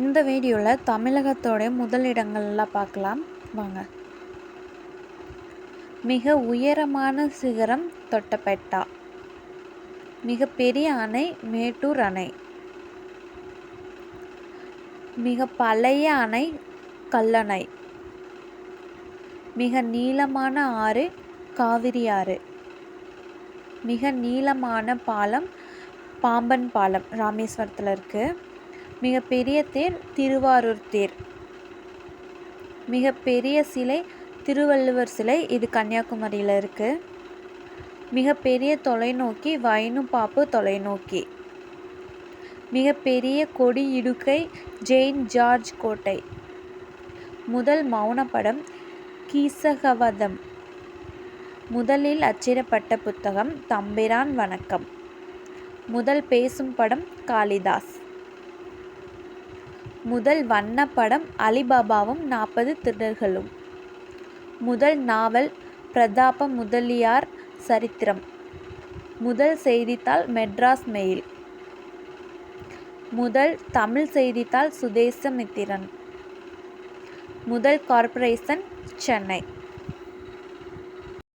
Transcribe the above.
இந்த வீடியோவில் தமிழகத்தோடைய முதலிடங்கள்லாம் பார்க்கலாம் வாங்க. மிக உயரமான சிகரம் தொட்டபெட்டா. மிக பெரிய அணை மேட்டூர் அணை. மிக பழைய அணை கல்லணை. மிக நீளமான ஆறு காவிரி ஆறு. மிக நீளமான பாலம் பாம்பன் பாலம் ராமேஸ்வரத்தில் இருக்குது மிகப்பெரிய தேர் திருவாரூர் தேர். மிகப்பெரிய சிலை திருவள்ளுவர் சிலை இது கன்னியாகுமரியில் இருக்குது மிகப்பெரிய தொலைநோக்கி வைனுபாப்பு தொலைநோக்கி. மிகப்பெரிய கொடி இடுக்கை ஜெயின் ஜார்ஜ் கோட்டை. முதல் மௌனப்படம் கீசகவதம். முதலில் அச்சிடப்பட்ட புத்தகம் தம்பிரான் வணக்கம். முதல் பேசும் படம் காளிதாஸ். முதல் வண்ணப்படம் அலிபாபாவும் நாற்பது திருடர்களும். முதல் நாவல் பிரதாப முதலியார் சரித்திரம். முதல் செய்தித்தாள் மெட்ராஸ் மெயில். முதல் தமிழ் செய்தித்தாள் சுதேசமித்திரன் முதல் கார்ப்பரேஷன் சென்னை.